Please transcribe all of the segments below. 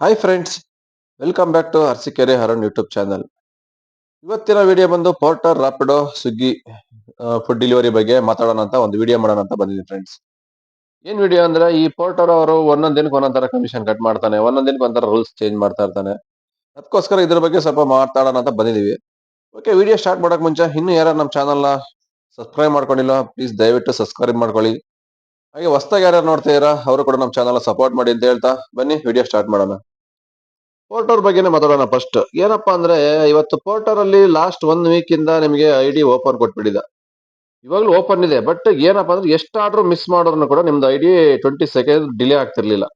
Hi friends welcome back to Arsikere Haran YouTube channel ಇವತ್ತಿನ video ಬಂದು Porter Rapido Swiggy food delivery ಬಗ್ಗೆ ಮಾತಾಡೋಣ ಅಂತ ಒಂದು ವಿಡಿಯೋ ಮಾಡೋಣ ಅಂತ ಬಂದಿದ್ದೀನಿ ಫ್ರೆಂಡ್ಸ್ ಏನ್ ವಿಡಿಯೋ ಅಂದ್ರೆ ಈ ಪೋರ್ಟರ್ ಅವರು ಒಂದೊಂದ್ ದಿನಕ್ಕೆ ಒಂದೊಂದರ ಕಮಿಷನ್ ಕಟ್ ಮಾಡ್ತಾನೆ, ಒಂದೊಂದ್ ದಿನಕ್ಕೆ ಒಂಥರ ರೂಲ್ಸ್ ಚೇಂಜ್ ಮಾಡ್ತಾ ಇರ್ತಾನೆ. ಅದಕ್ಕೋಸ್ಕರ ಇದ್ರ ಬಗ್ಗೆ ಸ್ವಲ್ಪ ಮಾತಾಡೋಣ ಅಂತ ಬಂದಿದೀವಿ ಓಕೆ ವಿಡಿಯೋ ಸ್ಟಾರ್ಟ್ ಮಾಡಕ್ ಮುಂಚೆ ಇನ್ನು ಯಾರು ನಮ್ಮ ಚಾನಲ್ನ ಸಬ್ಸ್ಕ್ರೈಬ್ ಮಾಡ್ಕೊಂಡಿಲ್ಲ ಪ್ಲೀಸ್ ದಯವಿಟ್ಟು ಸಬ್ಸ್ಕ್ರೈಬ್ ಮಾಡ್ಕೊಳ್ಳಿ. ಹಾಗೆ ಹೊಸ್ದಾಗಿ ಯಾರು ನೋಡ್ತಾ ಇದ್ದೀರಾ, ಅವರು ಕೂಡ ನಮ್ಮ ಚಾನಲ್ ಸಪೋರ್ಟ್ ಮಾಡಿ ಅಂತ ಹೇಳ್ತಾ ಬನ್ನಿ ವಿಡಿಯೋ ಸ್ಟಾರ್ಟ್ ಮಾಡೋಣ. ಪೋರ್ಟರ್ ಬಗ್ಗೆನೇ ಮಾತಾಡೋಣ ಫಸ್ಟ್ ಏನಪ್ಪಾ ಅಂದ್ರೆ ಇವತ್ತು ಪೋರ್ಟರ್ ಅಲ್ಲಿ ಲಾಸ್ಟ್ ಒನ್ ವೀಕ್ ಇಂದ ನಿಮಗೆ ಐ ಡಿ ಓಪನ್ ಕೊಟ್ಬಿಟ್ಟಿದೆ. ಇವಾಗ್ಲೂ ಓಪನ್ ಇದೆ ಬಟ್ ಏನಪ್ಪಾ ಅಂದ್ರೆ ಎಷ್ಟು ಆರ್ಡರ್ ಮಿಸ್ ಮಾಡೋರ್ನು ಕೂಡ ನಿಮ್ದು I D twenty second delay ಆಗ್ತಿರ್ಲಿಲ್ಲ.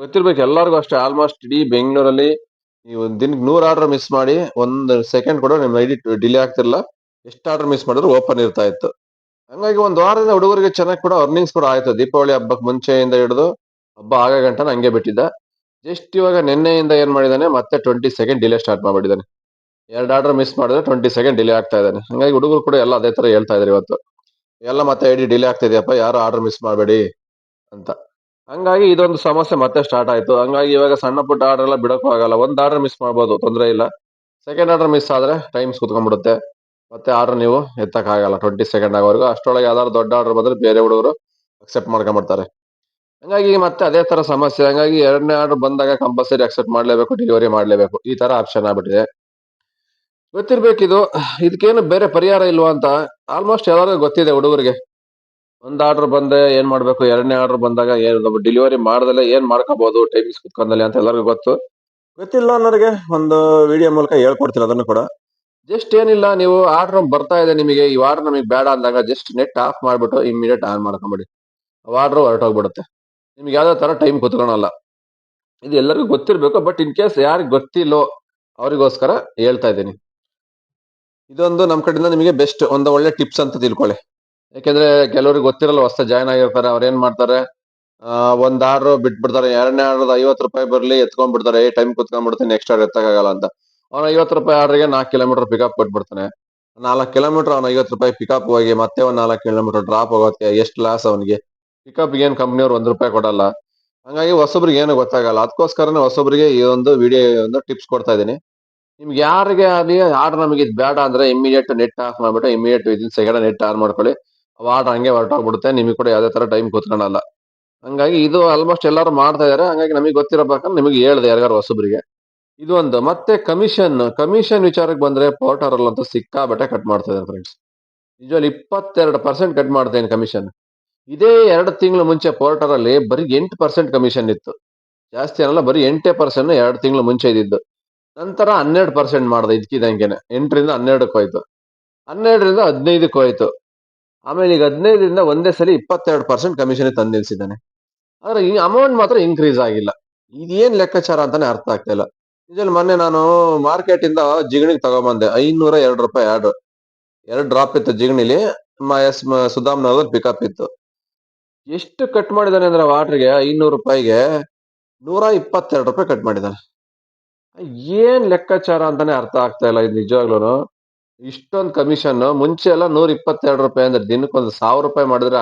ಗೊತ್ತಿರ್ಬೇಕು ಎಲ್ಲರಿಗೂ ಅಷ್ಟೇ ಆಲ್ಮೋಸ್ಟ್ ಇಡೀ ಬೆಂಗಳೂರಲ್ಲಿ ನೀವು ದಿನಕ್ಕೆ ನೂರು ಆರ್ಡರ್ ಮಿಸ್ ಮಾಡಿ, ಒಂದು ಸೆಕೆಂಡ್ ಕೂಡ ನಿಮ್ಮ ಐ ಡಿ ಡಿಲೇ ಆಗ್ತಿರ್ಲಿಲ್ಲ. ಎಷ್ಟು ಆರ್ಡರ್ ಮಿಸ್ ಮಾಡಿದ್ರು ಓಪನ್ ಇರ್ತಾ ಇತ್ತು. ಹಂಗಾಗಿ ಒಂದು ವಾರದಿಂದ ಹುಡುಗರಿಗೆ ಚೆನ್ನಾಗಿ ಕೂಡ ಅರ್ನಿಂಗ್ಸ್ ಕೂಡ ಆಯ್ತು. ದೀಪಾವಳಿ ಹಬ್ಬಕ್ಕೆ ಮುಂಚೆಯಿಂದ ಹಿಡಿದು, ಹಬ್ಬ ಆಗ ಗಂಟನ ಹಂಗೆ ಬಿಟ್ಟಿದ್ದ. ಜಸ್ಟ್ ಇವಾಗ ನಿನ್ನೆಯಿಂದ ಏನು ಮಾಡಿದಾನೆ, ಮತ್ತೆ ಟ್ವೆಂಟಿ ಸೆಕೆಂಡ್ ಡಿಲೇ ಸ್ಟಾರ್ಟ್ ಮಾಡಿದ್ದಾನೆ ಎರಡು ಆರ್ಡರ್ ಮಿಸ್ ಮಾಡಿದ್ರೆ ಟ್ವೆಂಟಿ ಸೆಕೆಂಡ್ ಡಿಲೇ ಆಗ್ತಾ ಇದ್ದಾನೆ ಹಂಗಾಗಿ ಹುಡುಗರು ಕೂಡ ಎಲ್ಲ ಅದೇ ತರ ಹೇಳ್ತಾ ಇದಾರೆ ಇವತ್ತು. ಎಲ್ಲ ಮತ್ತೆ ಐ ಡಿ ಡಿಲೇ ಆಗ್ತಿದೆಯಪ್ಪ, ಯಾರು ಆರ್ಡರ್ ಮಿಸ್ ಮಾಡಬೇಡಿ ಅಂತ. ಹಂಗಾಗಿ ಇದೊಂದು ಸಮಸ್ಯೆ ಮತ್ತೆ ಸ್ಟಾರ್ಟ್ ಆಯಿತು. ಹಂಗಾಗಿ ಇವಾಗ ಸಣ್ಣ ಪುಟ್ಟ ಆರ್ಡರ್ ಎಲ್ಲ ಬಿಡೋಕ್ಕೂ ಆಗಲ್ಲ. ಒಂದು ಆರ್ಡರ್ ಮಿಸ್ ಮಾಡ್ಬೋದು, ತೊಂದರೆ ಇಲ್ಲ. ಸೆಕೆಂಡ್ ಆರ್ಡರ್ ಮಿಸ್ ಆದ್ರೆ ಟೈಮ್ಸ್ ಕುತ್ಕೊಂಡ್ಬಿಡುತ್ತೆ ಮತ್ತೆ ಆರ್ಡರ್ ನೀವು ಎತ್ತಕ್ಕಾಗಲ್ಲ ಟ್ವೆಂಟಿ ಸೆಕೆಂಡ್ ಆಗೋವರೆಗೂ. ಅಷ್ಟೊಳಗೆ ಯಾವ್ದಾದ್ರು ದೊಡ್ಡ ಆರ್ಡರ್ ಬಂದರೆ ಬೇರೆ ಹುಡುಗರು ಅಕ್ಸೆಪ್ಟ್ ಮಾಡ್ಕೊಂಡ್ಬಿಡ್ತಾರೆ. ಹಂಗಾಗಿ ಮತ್ತೆ ಅದೇ ತರ ಸಮಸ್ಯೆ. ಹಂಗಾಗಿ ಎರಡನೇ ಆರ್ಡರ್ ಬಂದಾಗ ಕಂಪಲ್ಸರಿ ಅಕ್ಸೆಪ್ಟ್ ಮಾಡ್ಲೇಬೇಕು ಡೆಲಿವರಿ ಮಾಡ್ಲೇಬೇಕು. ಈ ತರ ಆಪ್ಷನ್ ಆಗ್ಬಿಟ್ಟಿದೆ. ಗೊತ್ತಿರ್ಬೇಕಿದು ಇದಕ್ಕೇನು ಬೇರೆ ಪರಿಹಾರ ಇಲ್ವಾ ಅಂತ ಆಲ್ಮೋಸ್ಟ್ ಎಲ್ಲರಿಗೂ ಗೊತ್ತಿದೆ ಹುಡುಗರಿಗೆ. ಒಂದು ಆರ್ಡರ್ ಬಂದೆ ಏನ್ ಮಾಡ್ಬೇಕು? ಎರಡನೇ ಆರ್ಡರ್ ಬಂದಾಗ ಏನ್ ಡೆಲಿವರಿ ಮಾಡ್ದಲೆ ಏನ್ ಮಾಡ್ಕೋಬಹುದು ಟೈಮಿಂಗ್ಸ್ ಕುತ್ಕೊಂಡಲ್ಲಿ ಅಂತ ಎಲ್ಲರಿಗೂ ಗೊತ್ತು. ಗೊತ್ತಿಲ್ಲ ಅನ್ನೋರಿಗೆ ಒಂದು ವಿಡಿಯೋ ಮೂಲಕ ಹೇಳ್ಕೊಡ್ತೀನಿ ಅದನ್ನು ಕೂಡ. ಜಸ್ಟ್ ಏನಿಲ್ಲ ನೀವು ಆರ್ಡರ್ ಬರ್ತಾ ಇದೆ ನಿಮಗೆ. ಈ ಆರ್ಡರ್ ನಮಗೆ ಬೇಡ ಅಂದಾಗ ಜಸ್ಟ್ ನೆಟ್ ಆಫ್ ಮಾಡಿಬಿಟ್ಟು ಇಮಿಡಿಯೇಟ್ ಆನ್ ಮಾಡ್ಕೊಂಬಿಡಿ. ಆರ್ಡರ್ ಹೊರಟೋಗ್ಬಿಡುತ್ತೆ. ನಿಮ್ಗೆ ಯಾವ್ದೋ ತರ ಟೈಮ್ ಕುತ್ಕೊಳಲ್ಲ. ಇದು ಎಲ್ಲರಿಗೂ ಗೊತ್ತಿರಬೇಕು ಬಟ್ ಇನ್ ಕೇಸ್ ಯಾರಿಗೆ ಗೊತ್ತಿಲ್ಲೋ ಅವರಿಗೋಸ್ಕರ ಹೇಳ್ತಾ ಇದ್ದೀನಿ. ಇದೊಂದು ನಮ್ಮ ಕಡೆಯಿಂದ ನಿಮಗೆ ಬೆಸ್ಟ್ ಒಂದು ಒಳ್ಳೆ ಟಿಪ್ಸ್ ಅಂತ ತಿಳ್ಕೊಳ್ಳಿ. ಯಾಕೆಂದ್ರೆ ಕೆಲವ್ರಿಗೆ ಗೊತ್ತಿರಲ್ಲ ಹೊಸ ಜಾಯ್ನ್ ಆಗಿರ್ತಾರೆ, ಅವ್ರು ಏನ್ ಮಾಡ್ತಾರೆ? ಒಂದು ಆರ್ಡರ್ ಬಿಟ್ಬಿಡ್ತಾರೆ, ಎರಡನೇ ಆರ್ಡರ್ ಐವತ್ತು ರೂಪಾಯಿ ಬರ್ಲಿ, ಎತ್ಕೊಂಡ್ಬಿಡ್ತಾರೆ, ಏ ಟೈಮ್ ಕುತ್ಕೊಂಡ್ಬಿಡ್ತೀನಿ ನೆಕ್ಸ್ಟ್ ಆರ್ಡ್ ಎತ್ತಕ್ಕಾಗಲ್ಲ ಅಂತ. ಅವ್ನು ಐವತ್ತು ರೂಪಾಯಿ ಆರ್ಡ್ರಿಗೆ ನಾಲ್ಕು ಕಿಲೋಮೀಟರ್ ಪಿಕಪ್ ಕೊಟ್ಬಿಡ್ತಾನೆ. ನಾಲ್ಕು ಕಿಲೋಮೀಟರ್ ಅವ್ನು ಐವತ್ತು ರೂಪಾಯಿ ಪಿಕಪ್ ಹೋಗಿ ಮತ್ತೆ ಒಂದ್ ನಾಲ್ಕು ಕಿಲೋಮೀಟರ್ ಡ್ರಾಪ್ ಹೋಗೋಕೆ ಎಷ್ಟು ಲಾಸ್ ಅವನಿಗೆ? ಪಿಕಪ್ ಏನು ಕಂಪ್ನಿಯವ್ರು ಒಂದು ರೂಪಾಯಿ ಕೊಡಲ್ಲ. ಹಂಗಾಗಿ ಹೊಸಬ್ರಿಗೆ ಏನು ಗೊತ್ತಾಗಲ್ಲ. ಅದಕ್ಕೋಸ್ಕರನೇ ಹೊಸಬ್ರಿಗೆ ಈ ಒಂದು ವಿಡಿಯೋ ಒಂದು ಟಿಪ್ಸ್ ಕೊಡ್ತಾ ಇದ್ದೀನಿ. ನಿಮ್ಗೆ ಯಾರಿಗೆ ಆಗಲಿ ಆರ್ಡರ್ ನಮಗೆ ಇದು ಬೇಡ ಅಂದರೆ ಇಮಿಡಿಯೇಟ್ ನೆಟ್ ಆಫ್ ಮಾಡ್ಬಿಟ್ಟು immediate within second net on ಮಾಡ್ಕೊಳ್ಳಿ. ಆರ್ಡರ್ ಹಂಗೆ ಹೊರಟೋಗ್ಬಿಡುತ್ತೆ. ನಿಮಗೆ ಕೂಡ ಯಾವುದೇ ಥರ ಟೈಮ್ ಕೂತ್ಕೊಳ್ಳಲ್ಲ ಹಂಗಾಗಿ ಇದು ಆಲ್ಮೋಸ್ಟ್ ಎಲ್ಲರೂ ಮಾಡ್ತಾ ಇದ್ದಾರೆ ಹಂಗಾಗಿ ನಮಗೆ ಗೊತ್ತಿರಬೇಕಂದ್ರೆ ನಿಮಗೆ ಹೇಳಿದೆ ಯಾರಿಗಾರು ಹೊಸಬ್ರಿಗೆ. ಇದು ಒಂದು. ಮತ್ತೆ ಕಮಿಷನ್ ಕಮಿಷನ್ ವಿಚಾರಕ್ಕೆ ಬಂದರೆ ಪೋರ್ಟರಲ್ಲಂತೂ ಸಿಕ್ಕಾಬಟ್ಟೆ ಕಟ್ ಮಾಡ್ತಾ ಇದ್ದಾರೆ ಫ್ರೆಂಡ್ಸ್ ನಿಜವಲ್ಲಿ ಇಪ್ಪತ್ತೆರಡು ಪರ್ಸೆಂಟ್ ಕಟ್ ಮಾಡ್ತೇನೆ ಕಮಿಷನ್ ಇದೇ ಎರಡು ತಿಂಗಳು ಮುಂಚೆ ಪೋರ್ಟರಲ್ಲಿ ಬರೀ ಎಂಟು ಪರ್ಸೆಂಟ್ ಕಮಿಷನ್ ಇತ್ತು. ಜಾಸ್ತಿ ಏನಲ್ಲ ಬರೀ ಎಂಟೇ ಪರ್ಸೆಂಟ್ ಎರಡು ತಿಂಗಳು ಮುಂಚೆ ಇದ್ದಿದ್ದು. ನಂತರ ಹನ್ನೆರಡು ಪರ್ಸೆಂಟ್ ಮಾಡಿದೆ ಇದಕ್ಕಿದಂಗೆನೆ ಎಂಟರಿಂದ ಹನ್ನೆರಡಕ್ಕೆ ಹೋಯ್ತು. ಹನ್ನೆರಡರಿಂದ ಹದಿನೈದಕ್ಕೆ ಹೋಯ್ತು. ಆಮೇಲೆ ಈಗ ಹದಿನೈದರಿಂದ ಒಂದೇ ಸಲ ಇಪ್ಪತ್ತೆರಡು ಪರ್ಸೆಂಟ್ ಕಮಿಷನ್ ತಂದು ನಿಲ್ಸಿದ್ದಾನೆ. ಆದರೆ ಈ ಅಮೌಂಟ್ ಮಾತ್ರ ಇನ್ಕ್ರೀಸ್ ಆಗಿಲ್ಲ. ಇದೇನು ಲೆಕ್ಕಾಚಾರ ಅಂತಾನೆ ಅರ್ಥ ಆಗ್ತಾ ಇಲ್ಲ. ಮೊನ್ನೆ ನಾನು ಮಾರ್ಕೆಟಿಂದ ಜಿಗಣಿಗೆ ತಗೊಂಬಂದೆ. ಐನೂರ ಎರಡು ರೂಪಾಯಿ ಆರ್ಡ್ರ್ ಎರಡು ಡ್ರಾಪ್ ಇತ್ತು ಜಿಗಣಿಲಿ. ಎಸ್ ಪಿಕಪ್ ಇತ್ತು. ಎಷ್ಟು ಕಟ್ ಮಾಡಿದ್ದಾನೆ ಅಂದ್ರೆ ವಾಟರ್ಗೆ ಐನೂರು ರೂಪಾಯಿಗೆ ನೂರ ಇಪ್ಪತ್ತೆರಡು ರೂಪಾಯಿ ಕಟ್ ಮಾಡಿದ್ದಾನೆ ಏನ್ ಲೆಕ್ಕಾಚಾರ ಅಂತಾನೆ ಅರ್ಥ ಆಗ್ತಾ ಇಲ್ಲ ಇದು ನಿಜವಾಗ್ಲೂ ಇಷ್ಟೊಂದು ಕಮಿಷನ್ ಮುಂಚೆ ಎಲ್ಲ ನೂರ ಇಪ್ಪತ್ತೆರಡು ರೂಪಾಯಿ ಅಂದ್ರೆ ದಿನಕ್ಕೊಂದು ಸಾವಿರ ರೂಪಾಯಿ ಮಾಡಿದ್ರೆ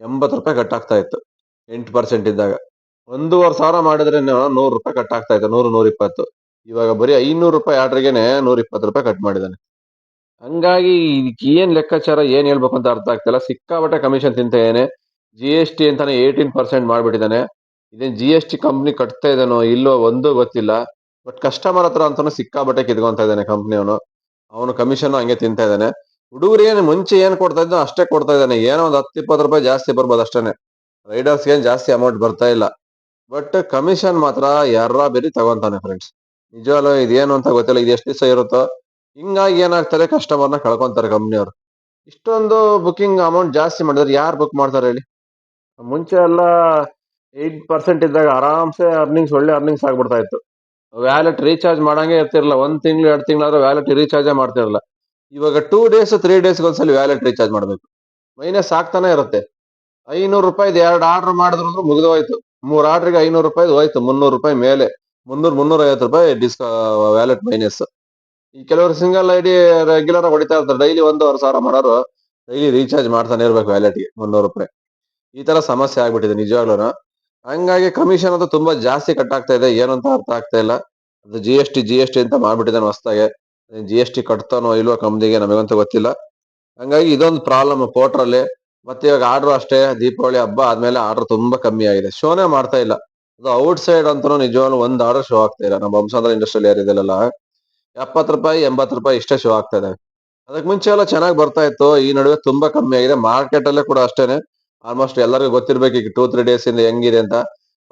ಎಂಬತ್ತು ರೂಪಾಯಿ ಕಟ್ ಆಗ್ತಾ ಇತ್ತು, ಎಂಟು ಪರ್ಸೆಂಟ್ ಇದ್ದಾಗ. ಒಂದೂವರೆ ಸಾವಿರ ಮಾಡಿದ್ರೆ ನೂರು ರೂಪಾಯಿ ಕಟ್ ಆಗ್ತಾ ಇತ್ತು, ನೂರು, ನೂರ ಇಪ್ಪತ್ತು. ಇವಾಗ ಬರೀ ಐನೂರು ರೂಪಾಯಿ ಆರ್ಡ್ರಿಗೆ ನೂರ ಇಪ್ಪತ್ತು ರೂಪಾಯಿ ಕಟ್ ಮಾಡಿದ್ದಾನೆ ಹಂಗಾಗಿ ಇದಕ್ಕೆ ಏನ್ ಲೆಕ್ಕಾಚಾರ, ಏನು ಹೇಳ್ಬೇಕು ಅಂತ ಅರ್ಥ ಆಗ್ತಿಲ್ಲ ಸಿಕ್ಕಾಬಟ್ಟೆ ಕಮಿಷನ್ ತಿಂತೇನೆ ಜಿ ಎಸ್ ಟಿ ಅಂತಾನೆ ಏಯ್ಟೀನ್ ಪರ್ಸೆಂಟ್ ಮಾಡಿಬಿಟ್ಟಿದ್ದಾನೆ. ಇದೇನು ಜಿ ಎಸ್ ಟಿ ಕಂಪ್ನಿ ಕಟ್ತಾ ಇದ್ದಾನೋ ಇಲ್ಲೋ ಒಂದು ಗೊತ್ತಿಲ್ಲ. ಬಟ್ ಕಸ್ಟಮರ್ ಹತ್ರ ಅಂತಾನು ಸಿಕ್ಕಾಬಟ್ಟೆ ಕಿತ್ಕೊಂತ ಇದ್ದಾನೆ ಕಂಪ್ನಿ ಅವನು ಕಮಿಷನ್ ಹಂಗೆ ತಿಂತಾ ಇದ್ದಾನೆ. ಹುಡುಗರು ಏನು ಮುಂಚೆ ಏನು ಕೊಡ್ತಾ ಇದ್ದೋ ಅಷ್ಟೇ ಕೊಡ್ತಾ ಇದ್ದಾನೆ. ಏನೋ ಒಂದು ಹತ್ತು ಇಪ್ಪತ್ತು ರೂಪಾಯಿ ಜಾಸ್ತಿ ಬರ್ಬೋದು ಅಷ್ಟೇ ರೈಡರ್ಸ್ ಏನು ಜಾಸ್ತಿ ಅಮೌಂಟ್ ಬರ್ತಾ ಇಲ್ಲ. ಬಟ್ ಕಮಿಷನ್ ಮಾತ್ರ ಯಾರ ಬೇರೆ ತಗೊಂತಾನೆ ಫ್ರೆಂಡ್ಸ್ ನಿಜವಾಗ್ಲೂ ಇದೇನು ಅಂತ ಗೊತ್ತಿಲ್ಲ. ಇದು ಎಷ್ಟು ದಿವಸ ಇರುತ್ತೋ. ಹಿಂಗಾಗಿ ಏನಾಗ್ತಾರೆ ಕಸ್ಟಮರ್ನ ಕಳ್ಕೊಂತಾರೆ ಕಂಪ್ನಿಯವರು ಇಷ್ಟೊಂದು ಬುಕಿಂಗ್ ಅಮೌಂಟ್ ಜಾಸ್ತಿ ಮಾಡಿದ್ರೆ ಯಾರು ಬುಕ್ ಮಾಡ್ತಾರೆ ಹೇಳಿ? ಮುಂಚೆ ಎಲ್ಲ ಏಟ್ ಪರ್ಸೆಂಟ್ ಇದ್ದಾಗ ಆರಾಮ್ಸೆ ಅರ್ನಿಂಗ್ಸ್ ಒಳ್ಳೆ ಅರ್ನಿಂಗ್ಸ್ ಆಗ್ಬಿಡ್ತಾ ಇತ್ತು ವ್ಯಾಲೆಟ್ ರೀಚಾರ್ಜ್ ಮಾಡಂಗೆ ಇರ್ತಿರಲ್ಲ ಒಂದ್ ತಿಂಗಳು, ಎರಡು ತಿಂಗಳಾದ್ರೂ ವ್ಯಾಲೆಟ್ ರೀಚಾರ್ಜೇ ಮಾಡ್ತಿರಲ್ಲ ಇವಾಗ ಟೂ ಡೇಸ್ ತ್ರೀ ಡೇಸ್ ಒಂದ್ಸಲ ವ್ಯಾಲೆಟ್ ರೀಚಾರ್ಜ್ ಮಾಡಬೇಕು. ಮೈನಸ್ ಆಗ್ತಾನೆ ಇರುತ್ತೆ. ಐನೂರು ರೂಪಾಯಿದು ಎರಡು ಆರ್ಡರ್ ಮಾಡಿದ್ರು ಮುಗಿದು ಹೋಯ್ತು ಮೂರು ಆರ್ಡ್ರಿಗೆ ಐನೂರು ರೂಪಾಯಿ ಹೋಯ್ತು. ಮುನ್ನೂರು ರೂಪಾಯಿ ಮೇಲೆ. ಮುನ್ನೂರ್ ಮುನ್ನೂರ ಐವತ್ತು ರೂಪಾಯಿ ಡಿಸ್ಕ ವ್ಯಾಲೆಟ್ ಮೈನಸ್ ಈ ಕೆಲವರು ಸಿಂಗಲ್ ಐ ಡಿ ರೆಗ್ಯುಲರ್ ಹೊಡಿತಾ ಇರ್ತಾರೆ. ಡೈಲಿ ಒಂದೂವರೆ ಸಾವಿರ ಮಾಡೋರು ಡೈಲಿ ರೀಚಾರ್ಜ್ ಮಾಡ್ತಾನೆ ಇರ್ಬೇಕು ವ್ಯಾಲೆಟ್ಗೆ ಮುನ್ನೂರು ರೂಪಾಯಿ. ಈ ತರ ಸಮಸ್ಯೆ ಆಗ್ಬಿಟ್ಟಿದೆ ನಿಜವಾಗ್ಲೂ ಹಂಗಾಗಿ ಕಮಿಷನ್ ಅಂತ ತುಂಬಾ ಜಾಸ್ತಿ ಕಟ್ ಆಗ್ತಾ ಇದೆ. ಏನು ಅಂತ ಅರ್ಥ ಆಗ್ತಾ ಇಲ್ಲ. ಅದು G S T G S T ಅಂತ ಮಾಡ್ಬಿಟ್ಟಿದ್ದಾನೆ ಹೊಸ್ದಾಗೆ. ಜಿ ಎಸ್ ಟಿ ಕಟ್ತಾನೋ ಇಲ್ವೋ ಕಂಪ್ನಿಗೆ ನಮಗಂತೂ ಗೊತ್ತಿಲ್ಲ. ಹಂಗಾಗಿ ಇದೊಂದು ಪ್ರಾಬ್ಲಮ್ ಪೋರ್ಟ್ರಲ್ಲಿ ಮತ್ತೆ ಇವಾಗ ಆರ್ಡರ್ ಅಷ್ಟೇ, ದೀಪಾವಳಿ ಹಬ್ಬ ಆದ್ಮೇಲೆ ಆರ್ಡರ್ ತುಂಬಾ ಕಮ್ಮಿ ಆಗಿದೆ. ಶೋನೇ ಮಾಡ್ತಾ ಇಲ್ಲ. ಅದು ಔಟ್ ಸೈಡ್ ಅಂತೂ ನಿಜವಾಗ್ಲೂ ಒಂದ್ ಆರ್ಡರ್ ಶೋ ಆಗ್ತಾ ಇಲ್ಲ. ನಮ್ಮ ಬಂಸಾಂದ್ರ ಇಂಡಸ್ಟ್ರಿಯಲ್ ಏರಿಯಾದಲ್ಲೆಲ್ಲ ಎಪ್ಪತ್ತು ರೂಪಾಯಿ, ಎಂಬತ್ತು ರೂಪಾಯಿ ಇಷ್ಟೇ ಶೋ ಆಗ್ತಾ ಇದೆ. ಅದಕ್ಕೆ ಮುಂಚೆ ಎಲ್ಲ ಚೆನ್ನಾಗಿ ಬರ್ತಾ ಇತ್ತು. ಈ ನಡುವೆ ತುಂಬಾ ಕಮ್ಮಿ ಆಗಿದೆ. ಮಾರ್ಕೆಟ್ ಅಲ್ಲೇ ಕೂಡ ಅಷ್ಟೇನೆ. ಆಲ್ಮೋಸ್ಟ್ ಎಲ್ಲರಿಗೂ ಗೊತ್ತಿರ್ಬೇಕು ಈಗ ಟೂ ತ್ರೀ ಡೇಸ್ ಇಂದ ಹೆಂಗಿದೆ ಅಂತ.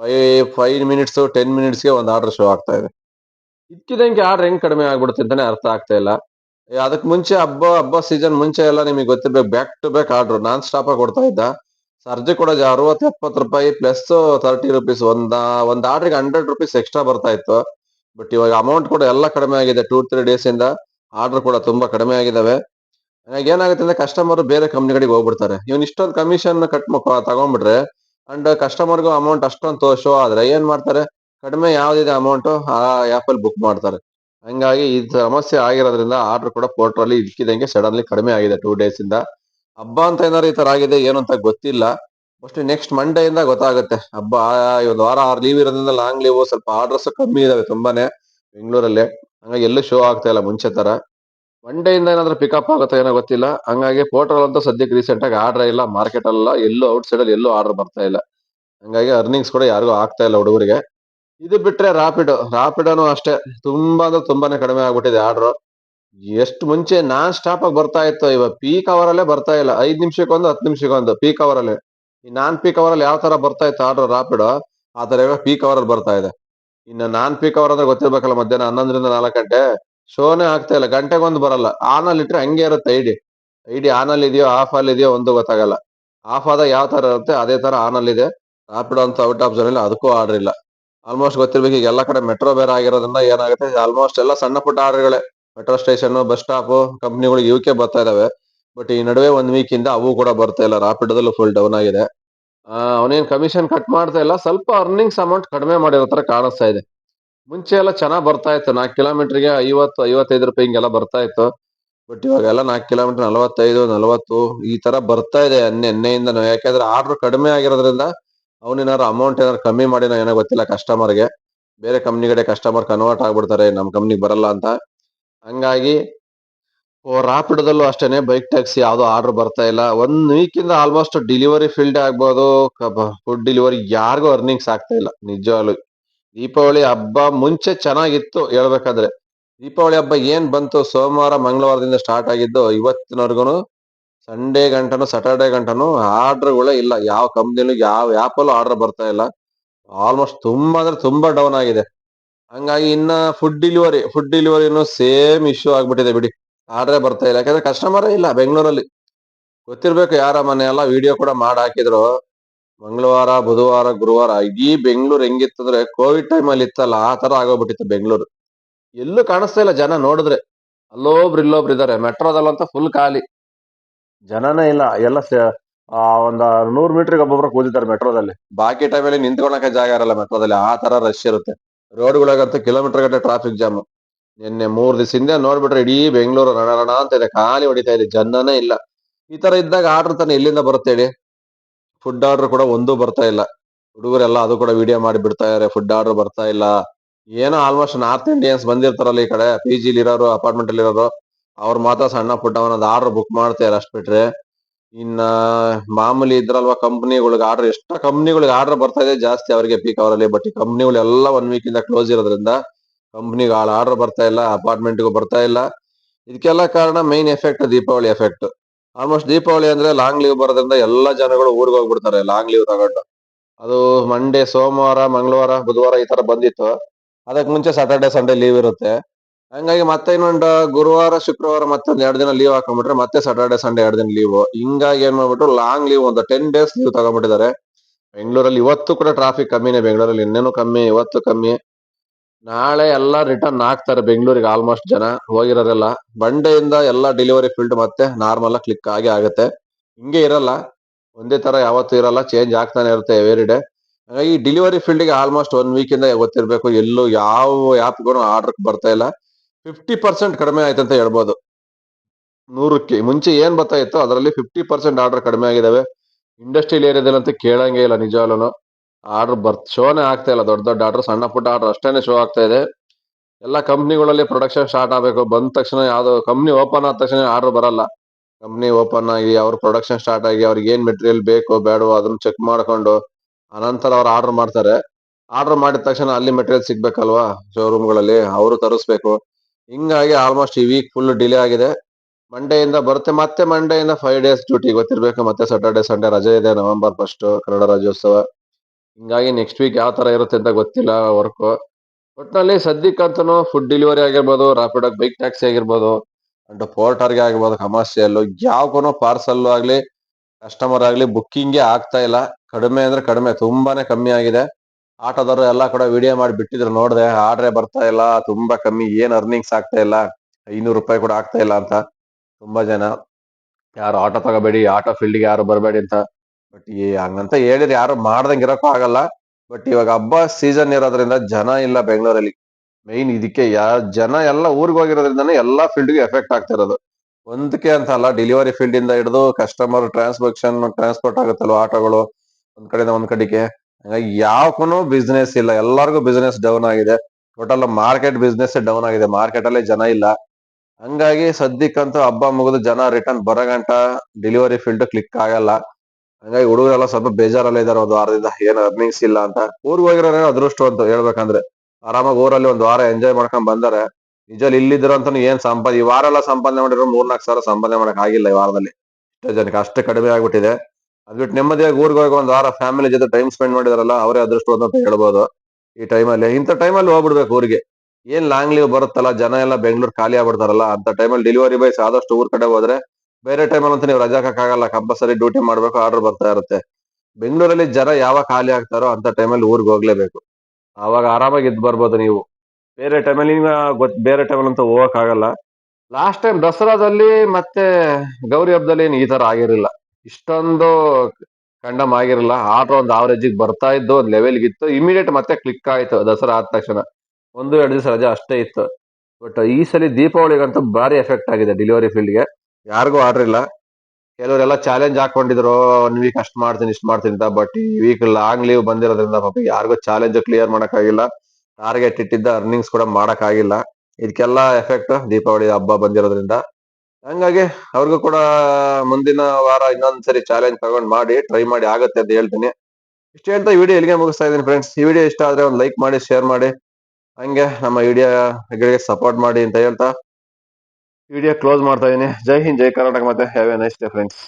ಫೈವ್ ಫೈವ್ ಮಿನಿಟ್ಸ್ ಟೆನ್ ಮಿನಿಟ್ಸ್ಗೆ ಒಂದು ಆರ್ಡರ್ ಶೋ ಆಗ್ತಾ ಇದೆ. ಇಕ್ಕಿದಂಗೆ ಆರ್ಡರ್ ಹೆಂಗ್ ಕಡಿಮೆ ಆಗ್ಬಿಡುತ್ತೆ ಅಂತಾನೆ ಅರ್ಥ ಆಗ್ತಾ ಇಲ್ಲ. ಅದಕ್ಕೆ ಅದಕ್ ಮುಂಚೆ ಹಬ್ಬ ಹಬ್ಬ ಸೀಸನ್ ಮುಂಚೆ ಎಲ್ಲ ನಿಮಗೆ ಗೊತ್ತಿರ್ಬೇಕು back to back order non stop ಆಗಿ ಕೊಡ್ತಾ ಇದ್ದ. ಸರ್ಜಿ ಕೂಡ ಅರವತ್ತು ಎಪ್ಪತ್ತು ರೂಪಾಯಿ ಪ್ಲಸ್ ತರ್ಟಿ ರುಪೀಸ್ ಒಂದ ಒಂದ್ ಆರ್ಡ್ರಿಗೆ ಹಂಡ್ರೆಡ್ ರುಪೀಸ್ ಎಕ್ಸ್ಟ್ರಾ ಬರ್ತಾ ಇತ್ತು. ಬಟ್ ಇವಾಗ ಅಮೌಂಟ್ ಕೂಡ ಎಲ್ಲ ಕಡಿಮೆ ಆಗಿದೆ ಟೂ ತ್ರೀ ಡೇಸ್ ಇಂದ ಆರ್ಡರ್ ಕೂಡ ತುಂಬಾ ಕಡಿಮೆ ಆಗಿದಾವೆ. ಹಾಗಾಗಿ ಏನಾಗುತ್ತೆ ಅಂದ್ರೆ ಕಸ್ಟಮರ್ ಬೇರೆ ಕಂಪ್ನಿಗಳಿಗೆ ಹೋಗ್ಬಿಡ್ತಾರೆ. ಇವ್ನು ಇಷ್ಟೊಂದು ಕಮಿಷನ್ ಕಟ್ ತಗೊಂಡ್ಬಿಟ್ರೆ ಅಂಡ್ ಕಸ್ಟಮರ್ಗೂ ಅಮೌಂಟ್ ಅಷ್ಟೊಂದು ಶೋ ಆದ್ರೆ ಏನ್ ಮಾಡ್ತಾರೆ? ಕಡಿಮೆ ಯಾವ್ದಿದೆ ಅಮೌಂಟ್ ಆ ಆಪ್ ಅಲ್ಲಿ ಬುಕ್ ಮಾಡ್ತಾರೆ. ಹಂಗಾಗಿ ಈ ಸಮಸ್ಯೆ ಆಗಿರೋದ್ರಿಂದ ಆರ್ಡರ್ ಕೂಡ ಪೋರ್ಟರ್ ಅಲ್ಲಿ ಇಕ್ಕಿದಂಗೆ ಸಡನ್ಲಿ ಕಡಿಮೆ ಆಗಿದೆ ಟೂ ಡೇಸ್ ಇಂದ. ಹಬ್ಬ ಅಂತ ಏನಾದ್ರು ಈ ತರ ಆಗಿದೆ ಏನು ಅಂತ ಗೊತ್ತಿಲ್ಲ. ಫಸ್ಟ್ ನೆಕ್ಸ್ಟ್ ಮಂಡೇ ಇಂದ ಗೊತ್ತಾಗುತ್ತೆ. ಹಬ್ಬ ಒಂದು ವಾರ ಆರು ಲೀವ್ ಇರೋದ್ರಿಂದ ಲಾಂಗ್ ಲೀವ್ ಸ್ವಲ್ಪ ಆರ್ಡರ್ಸ್ ಕಮ್ಮಿ ಇದಾವೆ ತುಂಬಾನೇ ಬೆಂಗಳೂರಲ್ಲಿ. ಹಂಗಾಗಿ ಎಲ್ಲೂ ಶೋ ಆಗ್ತಾ ಇಲ್ಲ ಮುಂಚೆ ತರ. ಮಂಡೇ ಇಂದ ಏನಾದ್ರೂ ಪಿಕಪ್ ಆಗುತ್ತೋ ಏನೋ ಗೊತ್ತಿಲ್ಲ. ಹಂಗಾಗಿ ಪೋರ್ಟಲ್ ಅಂತ ಸದ್ಯಕ್ಕೆ ರೀಸೆಂಟ್ ಆಗಿ ಆರ್ಡರ್ ಇಲ್ಲ. ಮಾರ್ಕೆಟ್ ಅಲ್ಲ, ಎಲ್ಲೂ ಔಟ್ ಅಲ್ಲಿ ಎಲ್ಲೂ ಆರ್ಡರ್ ಬರ್ತಾ ಇಲ್ಲ. ಹಂಗಾಗಿ ಅರ್ನಿಂಗ್ಸ್ ಕೂಡ ಯಾರಿಗೂ ಆಗ್ತಾ ಇಲ್ಲ ಹುಡುಗರಿಗೆ. ಇದು ಬಿಟ್ರೆ ರಾಪಿಡ್ ರಾಪಿಡೋನು ಅಷ್ಟೇ. ತುಂಬಾ ಅಂದ್ರೆ ತುಂಬಾನೇ ಕಡಿಮೆ ಆಗ್ಬಿಟ್ಟಿದೆ ಆರ್ಡರ್ ಎಷ್ಟು ಮುಂಚೆ ನಾನ್ ಸ್ಟಾಪ್ ಆಗಿ ಬರ್ತಾ ಇತ್ತು, ಇವಾಗ ಪೀಕ್ ಅವರ್ ಅಲ್ಲೇ ಬರ್ತಾ ಇಲ್ಲ. ಐದ್ ನಿಮಿಷಕ್ಕೊಂದು, ಹತ್ತು ನಿಮಿಷಕ್ಕೊಂದು ಪೀಕ್ ಅವರ್ ಅಲ್ಲಿ. ಈ ನಾನ್ ಪೀಕ್ ಅವರ್ ಅಲ್ಲಿ ಯಾವ ತರ ಬರ್ತಾ ಇತ್ತು ಆರ್ಡರ್ ರಾಪಿಡ್ ಆ ತರ ಇವಾಗ ಪೀಕ್ ಅವರ್ ಅಲ್ಲಿ ಬರ್ತಾ ಇದೆ. ಇನ್ನು ನಾನ್ ಪೀಕ್ ಅವರ್ ಅಂದ್ರೆ ಗೊತ್ತಿರ್ಬೇಕಲ್ಲ ಮಧ್ಯಾಹ್ನ ಹನ್ನೊಂದರಿಂದ ನಾಲ್ಕು ಗಂಟೆ. ಶೋನೇ ಆಗ್ತಾ ಇಲ್ಲ, ಗಂಟೆಗೊಂದು ಬರಲ್ಲ. ಆನ್ ಅಲ್ಲಿ ಇಟ್ರೆ ಹಂಗೆ ಇರುತ್ತೆ ಐಡಿ. ಐಡಿ ಆನ್ ಅಲ್ಲಿ ಇದೆಯೋ ಆಫ್ ಅಲ್ಲಿ ಇದೆಯೋ ಒಂದು ಗೊತ್ತಾಗಲ್ಲ. ಆಫ್ ಆದಾಗ ಯಾವ ತರ ಇರುತ್ತೆ, ಅದೇ ತರ ಆನ್ ಅಲ್ಲಿ ಇದೆ ರಾಪಿಡ್ ಅಂತ ಔಟ್ ಆಫ್ ಜೋನ್ ಇಲ್ಲ ಅದಕ್ಕೂ ಆರ್ಡರ್ ಇಲ್ಲ. ಆಲ್ಮೋಸ್ಟ್ ಗೊತ್ತಿರ್ಬೇಕು, ಈಗ ಎಲ್ಲ ಕಡೆ ಮೆಟ್ರೋ ಬೇರೆ ಆಗಿರೋದ್ರಿಂದ ಏನಾಗುತ್ತೆ ಆಲ್ಮೋಸ್ಟ್ ಎಲ್ಲ ಸಣ್ಣ ಪುಟ್ಟ ಆರ್ಡರ್ಗಳೇ ಮೆಟ್ರೋ ಸ್ಟೇಷನ್ ಬಸ್ ಸ್ಟಾಪ್ ಕಂಪ್ನಿಗಳು ಕೆ ಬರ್ತಾ ಇದಾವೆ. ಬಟ್ ಈ ನಡುವೆ ಒಂದ್ ವೀಕ್ ಇಂದ ಅವು ಕೂಡ ಬರ್ತಾ ಇಲ್ಲ. ರಾಪಿಡದಲ್ಲೂ ಫುಲ್ ಡೌನ್ ಆಗಿದೆ. ಅವನೇನ್ ಕಮಿಷನ್ ಕಟ್ ಮಾಡ್ತಾ ಇಲ್ಲ. ಸ್ವಲ್ಪ ಅರ್ನಿಂಗ್ಸ್ ಅಮೌಂಟ್ ಕಡಿಮೆ ಮಾಡಿರೋ ತರ ಕಾಣಿಸ್ತಾ ಇದೆ. ಮುಂಚೆ ಎಲ್ಲ ಚೆನ್ನಾಗ್ ಬರ್ತಾ ಇತ್ತು. ನಾಲ್ಕು ಕಿಲೋಮೀಟರ್ಗೆ ಐವತ್ತು, ಐವತ್ತೈದು ರೂಪಾಯಿ ಹಿಂಗೆಲ್ಲ ಬರ್ತಾ ಇತ್ತು. ಬಟ್ ಇವಾಗೆಲ್ಲ ನಾಲ್ಕು ಕಿಲೋಮೀಟರ್ ನಲವತ್ತೈದು, ನಲವತ್ತು ಈ ತರ ಬರ್ತಾ ಇದೆ ಅನ್ನೆ ಎಣ್ಣೆಯಿಂದ ಯಾಕಂದ್ರೆ ಆರ್ಡರ್ ಕಡಿಮೆ ಆಗಿರೋದ್ರಿಂದ ಅವನೇನಾದ್ರು ಅಮೌಂಟ್ ಏನಾದ್ರು ಕಮ್ಮಿ ಮಾಡಿನೋ ಏನೋ ಗೊತ್ತಿಲ್ಲ ಕಸ್ಟಮರ್ಗೆ ಬೇರೆ ಕಡೆ ಕಸ್ಟಮರ್ ಕನ್ವರ್ಟ್ ಆಗ್ಬಿಡ್ತಾರೆ ನಮ್ಮ ಕಂಪ್ನಿಗೆ ಬರಲ್ಲ ಅಂತ. ಹಂಗಾಗಿ ರಾಪಿಡದಲ್ಲೂ ಅಷ್ಟೇನೆ ಬೈಕ್ ಟ್ಯಾಕ್ಸಿ ಯಾವ್ದೋ ಆರ್ಡರ್ ಬರ್ತಾ ಇಲ್ಲ. ಒಂದ್ ವೀಕಿಂದ ಆಲ್ಮೋಸ್ಟ್ ಡೆಲಿವರಿ ಫೀಲ್ಡ್ ಆಗ್ಬೋದು ಫುಡ್ ಡೆಲಿವರಿ ಯಾರಿಗೂ ಅರ್ನಿಂಗ್ಸ್ ಆಗ್ತಾ ಇಲ್ಲ. ನಿಜವಾಗ್ಲು. ದೀಪಾವಳಿ ಹಬ್ಬ ಮುಂಚೆ ಚೆನ್ನಾಗಿತ್ತು ಹೇಳ್ಬೇಕಾದ್ರೆ. ದೀಪಾವಳಿ ಹಬ್ಬ ಏನ್ ಬಂತು? ಸೋಮವಾರ, ಮಂಗಳವಾರದಿಂದ ಸ್ಟಾರ್ಟ್ ಆಗಿದ್ದು ಇವತ್ತಿನವರೆಗೂ ಸಂಡೇ ಗಂಟನು ಸಾಟರ್ಡೆ ಗಂಟನು ಆರ್ಡರ್ಗಳೇ ಇಲ್ಲ. ಯಾವ ಕಂಪ್ನಿಲೂ ಯಾವ ಆ್ಯಪಲ್ಲೂ ಆರ್ಡರ್ ಬರ್ತಾ ಇಲ್ಲ. ಆಲ್ಮೋಸ್ಟ್ ತುಂಬಾ ಅಂದ್ರೆ ತುಂಬಾ ಡೌನ್ ಆಗಿದೆ. ಹಂಗಾಗಿ ಇನ್ನ ಫುಡ್ ಡೆಲಿವರಿ ಫುಡ್ ಡೆಲಿವರಿನು ಸೇಮ್ ಇಶ್ಯೂ ಆಗ್ಬಿಟ್ಟಿದೆ ಬಿಡಿ. ಆರ್ಡರ್ ಬರ್ತಾ ಇಲ್ಲ. ಯಾಕಂದ್ರೆ ಕಸ್ಟಮರೇ ಇಲ್ಲ ಬೆಂಗಳೂರಲ್ಲಿ ಗೊತ್ತಿರ್ಬೇಕು ಯಾರ ಮನೆ ಎಲ್ಲ ವಿಡಿಯೋ ಕೂಡ ಮಾಡಿ ಹಾಕಿದ್ರು. ಮಂಗಳವಾರ, ಬುಧವಾರ, ಗುರುವಾರ ಇಡೀ ಬೆಂಗಳೂರು ಹೆಂಗಿತ್ತಂದ್ರೆ ಕೋವಿಡ್ ಟೈಮ್ ಅಲ್ಲಿ ಇತ್ತಲ್ಲ, ಆ ತರ ಆಗೋಗ್ಬಿಟ್ಟಿತ್ತು ಬೆಂಗಳೂರು. ಎಲ್ಲೂ ಕಾಣಿಸ್ತಾ ಇಲ್ಲ ಜನ ನೋಡಿದ್ರೆ. ಅಲ್ಲೊಬ್ರು ಇಲ್ಲೊಬ್ರು ಇದಾರೆ ಮೆಟ್ರೋದಲ್ಲಂತ ಫುಲ್ ಖಾಲಿ. ಜನನೇ ಇಲ್ಲ, ಎಲ್ಲ ಒಂದ ನೂರ್ ಮೀಟರ್ಗೆ ಒಬ್ಬೊಬ್ರು ಕೂತಿದ್ದಾರೆ ಮೆಟ್ರೋದಲ್ಲಿ. ಬಾಕಿ ಟೈಮಲ್ಲಿ ನಿಂತ್ಕೊಳಕ್ಕೆ ಜಾಗ ಇರಲ್ಲ ಮೆಟ್ರೋದಲ್ಲಿ, ಆ ತರ ರಶ್ ಇರುತ್ತೆ. ರೋಡ್ಗಳಾಗಂತೂ ಕಿಲೋಮೀಟರ್ ಗಟ್ಟೆ ಟ್ರಾಫಿಕ್ ಜಾಮ್ ನಿನ್ನೆ ಮೂರ್ ದಿವಸ ಹಿಂದೆ ನೋಡ್ಬಿಟ್ರೆ ಇಡೀ ಬೆಂಗಳೂರು ರಣ ರಣ ಅಂತ ಇದೆ, ಖಾಲಿ ಹೊಡಿತಾ ಇದೆ, ಜನನೇ ಇಲ್ಲ. ಈ ತರ ಇದ್ದಾಗ ಆರ್ಡರ್ ತಾನೆ ಎಲ್ಲಿಂದ ಬರುತ್ತೆ ಹೇಳಿ? ಫುಡ್ ಆರ್ಡರ್ ಕೂಡ ಒಂದೂ ಬರ್ತಾ ಇಲ್ಲ. ಹುಡುಗರೆಲ್ಲ ಅದು ಕೂಡ ವಿಡಿಯೋ ಮಾಡಿ ಬಿಡ್ತಾ ಇದಾರೆ ಫುಡ್ ಆರ್ಡರ್ ಬರ್ತಾ ಇಲ್ಲ. ಏನೋ ಆಲ್ಮೋಸ್ಟ್ ನಾರ್ತ್ ಇಂಡಿಯನ್ಸ್ ಬಂದಿರ್ತಾರಲ್ಲ ಈ ಕಡೆ ಪಿ ಜಿಲಿ ಇರೋರು ಅಪಾರ್ಟ್ಮೆಂಟ್ ಅಲ್ಲಿ ಇರೋರು, ಅವ್ರು ಮಾತ್ರ ಸಣ್ಣ ಪುಟ್ಟ ಒಂದ್ ಆರ್ಡರ್ ಬುಕ್ ಮಾಡ್ತಾರೆ ಅಷ್ಟು ಬಿಟ್ರೆ. ಇನ್ನ ಮಾಮೂಲಿ ಇದ್ರಲ್ವಾ ಕಂಪ್ನಿಗಳಿಗೆ ಆರ್ಡರ್ ಎಷ್ಟೋ ಕಂಪ್ನಿಗಳಿಗೆ ಆರ್ಡರ್ ಬರ್ತಾ ಇದೆ ಜಾಸ್ತಿ ಅವರಿಗೆ ಪೀಕ್ ಅವರಲ್ಲಿ ಬಟ್ ಈ ಕಂಪ್ನಿಗಳೆಲ್ಲ ಒನ್ ವೀಕ್ ಇಂದ ಕ್ಲೋಸ್ ಇರೋದ್ರಿಂದ ಕಂಪ್ನಿಗೆ ಆರ್ಡರ್ ಬರ್ತಾ ಇಲ್ಲ ಅಪಾರ್ಟ್ಮೆಂಟ್ಗೂ ಬರ್ತಾ ಇಲ್ಲ. ಇದಕ್ಕೆಲ್ಲ ಕಾರಣ main effect Deepavali effect almost Deepavali ಅಂದ್ರೆ ಲಾಂಗ್ ಲೀವ್ ಬರೋದ್ರಿಂದ ಎಲ್ಲಾ ಜನಗಳು ಊರಿಗೆ ಹೋಗ್ಬಿಡ್ತಾರೆ ಲಾಂಗ್ ಲೀವ್ ತಗೊಂಡು. ಅದು ಮಂಡೇ ಸೋಮವಾರ, ಮಂಗಳವಾರ, ಬುಧವಾರ ಈ ತರ ಬಂದಿತ್ತು. ಅದಕ್ಕೆ ಮುಂಚೆ ಸಾಟರ್ಡೆ ಸಂಡೇ ಲೀವ್ ಇರುತ್ತೆ. ಹಂಗಾಗಿ ಮತ್ತೆ ಇನ್ನೊಂದು ಗುರುವಾರ, ಶುಕ್ರವಾರ ಮತ್ತೆ ಒಂದ್ ಎರಡು ದಿನ ಲೀವ್ ಹಾಕೊಂಡ್ಬಿಟ್ರೆ ಮತ್ತೆ ಸಾಟರ್ಡೆ ಸಂಡೇ ಎರಡು ದಿನ ಲೀವ್ ಹಿಂಗಾಗಿ ಏನ್ ಮಾಡ್ಬಿಟ್ಟು ಲಾಂಗ್ ಲೀವ್ ಒಂದು ಟೆನ್ ಡೇಸ್ ಲೀವ್ ತಗೊಂಡ್ಬಿಟ್ಟಿದ್ದಾರೆ. ಬೆಂಗಳೂರಲ್ಲಿ ಇವತ್ತು ಕೂಡ ಟ್ರಾಫಿಕ್ ಕಮ್ಮಿನೇ, ಬೆಂಗಳೂರಲ್ಲಿ ಇನ್ನೇನು ಕಮ್ಮಿ, ಇವತ್ತು ಕಮ್ಮಿ. ನಾಳೆ ಎಲ್ಲ ರಿಟರ್ನ್ ಆಗ್ತಾರೆ ಬೆಂಗಳೂರಿಗೆ ಆಲ್ಮೋಸ್ಟ್ ಜನ, ಹೋಗಿರೋರೆಲ್ಲ. ಬಂಡೆಯಿಂದ ಎಲ್ಲ ಡೆಲಿವರಿ ಫೀಲ್ಡ್ ಮತ್ತೆ ನಾರ್ಮಲ್ ಕ್ಲಿಕ್ ಆಗಿ ಆಗುತ್ತೆ. ಹಿಂಗೆ ಇರಲ್ಲ. ಒಂದೇ ತರ ಯಾವತ್ತೂ ಇರಲ್ಲ. ಚೇಂಜ್ ಆಗ್ತಾನೆ ಇರುತ್ತೆ ಎವ್ರಿ ಡೇ ಹಾಗಾಗಿ ಡೆಲಿವರಿ ಫೀಲ್ಡ್ಗೆ ಆಲ್ಮೋಸ್ಟ್ ಒನ್ ವೀಕ್ ಇಂದ ಗೊತ್ತಿರಬೇಕು ಎಲ್ಲೂ ಯಾವ ಆ್ಯಪ್ಗೂ ಆರ್ಡರ್ ಬರ್ತಾ ಇಲ್ಲ. ಫಿಫ್ಟಿ ಪರ್ಸೆಂಟ್ ಕಡಿಮೆ ಆಯ್ತು ಅಂತ ಹೇಳ್ಬೋದು. ನೂರಕ್ಕೆ. ಮುಂಚೆ ಏನ್ ಬರ್ತಾ ಇತ್ತು ಅದರಲ್ಲಿ ಫಿಫ್ಟಿ ಪರ್ಸೆಂಟ್ ಆರ್ಡರ್ ಕಡಿಮೆ ಆಗಿದಾವೆ. ಇಂಡಸ್ಟ್ರಿಯಲ್ ಏರಿಯಾದಲ್ಲಂತೂ ಕೇಳಂಗೆ ಇಲ್ಲ ನಿಜವಾಗ್ಲೂ ಆರ್ಡರ್ ಬರ್ ಶೋನೇ ಆಗ್ತಾ ಇಲ್ಲ. ದೊಡ್ಡ ದೊಡ್ಡ ಆರ್ಡರ್, ಸಣ್ಣ ಪುಟ್ಟ ಆರ್ಡರ್ ಅಷ್ಟೇ ಶೋ ಆಗ್ತಾ ಇದೆ. ಎಲ್ಲ ಕಂಪ್ನಿಗಳಲ್ಲಿ ಪ್ರೊಡಕ್ಷನ್ ಸ್ಟಾರ್ಟ್ ಆಗಬೇಕು. ಬಂದ ತಕ್ಷಣ ಯಾವ್ದು ಕಂಪ್ನಿ ಓಪನ್ ಆದ ತಕ್ಷಣ ಆರ್ಡರ್ ಬರಲ್ಲ. ಕಂಪ್ನಿ ಓಪನ್ ಆಗಿ ಅವ್ರ ಪ್ರೊಡಕ್ಷನ್ ಸ್ಟಾರ್ಟ್ ಆಗಿ ಅವ್ರಿಗೆ ಏನು ಮೆಟೀರಿಯಲ್ ಬೇಕೋ ಬೇಡವೋ ಅದನ್ನ ಚೆಕ್ ಮಾಡ್ಕೊಂಡು ಅನಂತರ ಅವ್ರು ಆರ್ಡರ್ ಮಾಡ್ತಾರೆ. ಆರ್ಡರ್ ಮಾಡಿದ ತಕ್ಷಣ ಅಲ್ಲಿ ಮೆಟೀರಿಯಲ್ ಸಿಗ್ಬೇಕಲ್ವಾ ಶೋರೂಮ್ಗಳಲ್ಲಿ ಅವರು ತರಿಸ್ಬೇಕು. ಹಿಂಗಾಗಿ ಆಲ್ಮೋಸ್ಟ್ ಈ ವೀಕ್ ಫುಲ್ ಡಿಲೇ ಆಗಿದೆ. ಮಂಡೆಯಿಂದ ಬರುತ್ತೆ. ಮತ್ತೆ ಮಂಡೆಯಿಂದ ಫೈವ್ ಡೇಸ್ ಡ್ಯೂಟಿ ಗೊತ್ತಿರಬೇಕು. ಮತ್ತೆ ಸಾಟರ್ಡೆ ಸಂಡೇ ರಜೆ ಇದೆ. November first Kannada Rajyotsava. ಹಿಂಗಾಗಿ ನೆಕ್ಸ್ಟ್ ವೀಕ್ ಯಾವ ತರ ಇರುತ್ತೆ ಅಂತ ಗೊತ್ತಿಲ್ಲ ವರ್ಕ್ ಒಟ್ನಲ್ಲಿ ಸದ್ಯಕ್ಕಂತೂ ಫುಡ್ ಡೆಲಿವರಿ ಆಗಿರ್ಬೋದು ರಾಪಿಡ್ ಬೈಕ್ ಟ್ಯಾಕ್ಸಿ ಆಗಿರ್ಬೋದು ಅಂಡ್ ಪೋರ್ಟರ್ಗೆ ಆಗಿರ್ಬೋದು ಕಮರ್ಷಿಯಲ್ ಯಾವಕ್ಕೂ ಪಾರ್ಸಲ್ ಆಗ್ಲಿ ಕಸ್ಟಮರ್ ಆಗ್ಲಿ ಬುಕ್ಕಿಂಗೇ ಆಗ್ತಾ ಇಲ್ಲ. ಕಡಿಮೆ ಅಂದ್ರೆ ಕಡಿಮೆ, ತುಂಬಾನೇ ಕಮ್ಮಿ ಆಗಿದೆ. ಆಟೋದವರು ಎಲ್ಲ ಕೂಡ ವಿಡಿಯೋ ಮಾಡಿ ಬಿಟ್ಟಿದ್ರು, ನೋಡಿದೆ, ಆರ್ಡ್ರೇ ಬರ್ತಾ ಇಲ್ಲ, ತುಂಬಾ ಕಮ್ಮಿ, ಏನ್ ಅರ್ನಿಂಗ್ಸ್ ಆಗ್ತಾ ಇಲ್ಲ, ಐನೂರು ರೂಪಾಯಿ ಕೂಡ ಆಗ್ತಾ ಇಲ್ಲ ಅಂತ. ತುಂಬಾ ಜನ, ಯಾರು ಆಟೋ ತಗೋಬೇಡಿ, ಆಟೋ ಫೀಲ್ಡ್ಗೆ ಯಾರು ಬರಬೇಡಿ ಅಂತ ಬಟ್ ಈ ಹಂಗಂತ ಹೇಳಿದ್ರೆ ಯಾರು ಮಾಡ್ದಂಗೆ ಇರಕ್ ಆಗಲ್ಲ. ಬಟ್ ಇವಾಗ ಹಬ್ಬ ಸೀಸನ್ ಇರೋದ್ರಿಂದ ಜನ ಇಲ್ಲ ಬೆಂಗಳೂರಲ್ಲಿ. ಮೈನ್ ಇದಕ್ಕೆ ಯಾ, ಜನ ಎಲ್ಲ ಊರಿಗೆ ಹೋಗಿರೋದ್ರಿಂದನೇ ಎಲ್ಲಾ ಫೀಲ್ಡ್ಗೆ ಎಫೆಕ್ಟ್ ಆಗ್ತಿರೋದು ಒಂದಕ್ಕೆ ಅಂತ ಅಲ್ಲ ಡೆಲಿವರಿ ಫೀಲ್ಡ್ ಇಂದ ಹಿಡಿದು ಕಸ್ಟಮರ್ ಟ್ರಾನ್ಸ್ಪೋರ್ಟೇಷನ್ ಟ್ರಾನ್ಸ್ಪೋರ್ಟ್ ಆಗುತ್ತಲ್ಲ ಆಟೋಗಳು? ಒಂದ್ ಕಡೆಯಿಂದ ಒಂದ್ ಕಡೆಗೆ. ಹಂಗಾಗಿ ಯಾವಕ್ಕೂ ಬಿಸ್ನೆಸ್ ಇಲ್ಲ. ಎಲ್ಲರಿಗೂ ಬಿಸ್ನೆಸ್ ಡೌನ್ ಆಗಿದೆ. ಟೋಟಲ್ ಮಾರ್ಕೆಟ್ ಬಿಸ್ನೆಸ್ ಡೌನ್ ಆಗಿದೆ. ಮಾರ್ಕೆಟ್ ಅಲ್ಲಿ ಜನ ಇಲ್ಲ. ಹಂಗಾಗಿ ಸದ್ಯಕ್ಕಂತೂ ಹಬ್ಬ ಮುಗಿದು ಜನ ರಿಟರ್ನ್ ಬರೋ ಗಂಟ ಡೆಲಿವರಿ ಫೀಲ್ಡ್ ಕ್ಲಿಕ್ ಆಗಲ್ಲ. ಹಂಗಾಗಿ ಹುಡುಗರೆಲ್ಲ ಸ್ವಲ್ಪ ಬೇಜಾರಲ್ಲೇ ಇದಾರೆ ಒಂದು ವಾರದಿಂದ ಏನು ಅರ್ನಿಂಗ್ಸ್ ಇಲ್ಲ ಅಂತ. ಊರಿಗೆ ಹೋಗಿರೋನೇ ಅದೃಷ್ಟ ಅಂತ ಹೇಳ್ಬೇಕಂದ್ರೆ, ಆರಾಮಾಗಿ ಊರಲ್ಲಿ ಒಂದು ವಾರ ಎಂಜಾಯ್ ಮಾಡ್ಕೊಂಡ್ ಬಂದಾರೆ. ನಿಜಲ್ಲಿ ಅಂತ ಏನ್ ಸಂಪಾದ, ಈ ವಾರ ಎಲ್ಲ ಸಂಪಾದನೆ ಮಾಡಿರೋ ಮೂರ್ನಾಲ್ಕು ಸಾವಿರ ಸಂಪಾದನೆ ಮಾಡಕ್ ಆಗಿಲ್ಲ ಈ ವಾರದಲ್ಲಿ. ಇಷ್ಟೇ ಜನಕ್ಕೆ ಅಷ್ಟೇ ಕಡಿಮೆ ಆಗ್ಬಿಟ್ಟಿದೆ. ಅದ್ಬಿಟ್ಟು ನೆಮ್ಮದಿಯಾಗಿ ಊರಿಗೆ ಹೋಗಿ ಒಂದ್ ವಾರ ಫ್ಯಾಮಿಲಿ ಜೊತೆ ಟೈಮ್ ಸ್ಪೆಂಡ್ ಮಾಡಿದಾರಲ್ಲ, ಅವರೇ ಅದೃಷ್ಟ ಅಂತ ಹೇಳ್ಬೋದು. ಈ ಟೈಮಲ್ಲಿ, ಇಂಥ ಟೈಮಲ್ಲಿ ಹೋಗ್ಬಿಡ್ಬೇಕು ಊರಿಗೆ. ಏನ್ ಲಾಂಗ್ ಲೀವ್ ಬರುತ್ತಲ್ಲ, ಜನ ಎಲ್ಲ ಬೆಂಗಳೂರು ಖಾಲಿ ಆಗ್ಬಿಡ್ತಾರಲ್ಲ ಅಂತ ಟೈಮಲ್ಲಿ ಡೆಲಿವರಿ ಬಾಯ್ಸ್ ಆದಷ್ಟು ಊರ್ ಕಡೆ ಹೋದ್ರೆ ಬೇರೆ ಟೈಮಲ್ಲಿ ಅಂತ ನೀವು ರಜಾ ಹಾಕಕ್ಕಾಗಲ್ಲ ಕಂಪಲ್ಸರಿ ಡ್ಯೂಟಿ ಮಾಡ್ಬೇಕು ಆರ್ಡರ್ ಬರ್ತಾ ಇರುತ್ತೆ. ಬೆಂಗಳೂರಲ್ಲಿ ಜನ ಯಾವಾಗ ಖಾಲಿ ಆಗ್ತಾರೋ ಅಂತ ಟೈಮಲ್ಲಿ ಊರಿಗೆ ಹೋಗ್ಲೇಬೇಕು. ಆವಾಗ ಆರಾಮಾಗಿ ಇದ್ದು ಬರ್ಬೋದು ನೀವು. ಬೇರೆ ಟೈಮಲ್ಲಿ ನೀವು ಗೊತ್, ಬೇರೆ ಟೈಮಲ್ಲಿ ಅಂತ ಹೋಗೋಕ್ಕಾಗಲ್ಲ ಲಾಸ್ಟ್ ಟೈಮ್ ದಸರಾದಲ್ಲಿ ಮತ್ತೆ ಗೌರಿ ಹಬ್ಬದಲ್ಲಿ ಏನು ಈ ತರ ಆಗಿರಲಿಲ್ಲ. ಇಷ್ಟೊಂದು ಕಂಡಮ್ ಆಗಿರಲಿಲ್ಲ. ಆಟೋ ಒಂದು ಆವರೇಜಿಗೆ ಬರ್ತಾ ಇದ್ದು, ಒಂದು ಲೆವೆಲ್ಗೆ ಇತ್ತು. ಇಮಿಡಿಯೇಟ್ ಮತ್ತೆ ಕ್ಲಿಕ್ ಆಯ್ತು ದಸರಾ ಆದ ತಕ್ಷಣ. ಒಂದು, ಎರಡು ದಿವಸ ರಜೆ ಅಷ್ಟೇ ಇತ್ತು. ಬಟ್ ಈ ಸಲ ದೀಪಾವಳಿಗಂತೂ ಭಾರಿ ಎಫೆಕ್ಟ್ ಆಗಿದೆ ಡೆಲಿವರಿ ಫೀಲ್ಡ್ಗೆ ಯಾರಿಗೂ ಆರ್ಡರ್ ಇಲ್ಲ. ಕೆಲವರೆಲ್ಲ ಚಾಲೆಂಜ್ ಹಾಕೊಂಡಿದ್ರು ಒನ್ ವೀಕ್ ಅಷ್ಟು ಮಾಡ್ತೀನಿ, ಇಷ್ಟು ಮಾಡ್ತೀನಿ ಅಂತ ಬಟ್ ಈ ವೀಕ್ ಲಾಂಗ್ ಲೀವ್ ಬಂದಿರೋದ್ರಿಂದ ಪಾಪ ಯಾರಿಗೂ ಚಾಲೆಂಜ್ ಕ್ಲಿಯರ್ ಮಾಡಕ್ ಆಗಿಲ್ಲ ಟಾರ್ಗೆಟ್ ಇಟ್ಟಿದ್ದ ಅರ್ನಿಂಗ್ಸ್ ಕೂಡ ಮಾಡಕ್ ಆಗಿಲ್ಲ ಇದಕ್ಕೆಲ್ಲ ಎಫೆಕ್ಟ್ ದೀಪಾವಳಿ ಹಬ್ಬ ಬಂದಿರೋದ್ರಿಂದ. ಹಂಗಾಗಿ ಅವ್ರಿಗೂ ಕೂಡ ಮುಂದಿನ ವಾರ ಇನ್ನೊಂದ್ಸರಿ ಚಾಲೆಂಜ್ ತಗೊಂಡ್ ಮಾಡಿ ಟ್ರೈ ಮಾಡಿ ಆಗುತ್ತೆ ಅಂತ ಹೇಳ್ತೀನಿ. ಇಷ್ಟ ಹೇಳ್ತಾ ಈ ವಿಡಿಯೋ ಇಲ್ಲಿಗೆ ಮುಗಿಸ್ತಾ ಇದೀನಿ ಫ್ರೆಂಡ್ಸ್ ಈ ವಿಡಿಯೋ ಇಷ್ಟ ಆದ್ರೆ ಒಂದು ಲೈಕ್ ಮಾಡಿ ಶೇರ್ ಮಾಡಿ. ಹಂಗೆ ನಮ್ಮ ವಿಡಿಯೋ ಸಪೋರ್ಟ್ ಮಾಡಿ ಅಂತ ಹೇಳ್ತಾ. ವಿಡಿಯೋ ಕ್ಲೋಸ್ ಮಾಡ್ತಾ ಇದೀನಿ. ಜೈ ಹಿಂದ್ ಜೈ ಕರ್ನಾಟಕ ಮತ್ತೆ have a nice day friends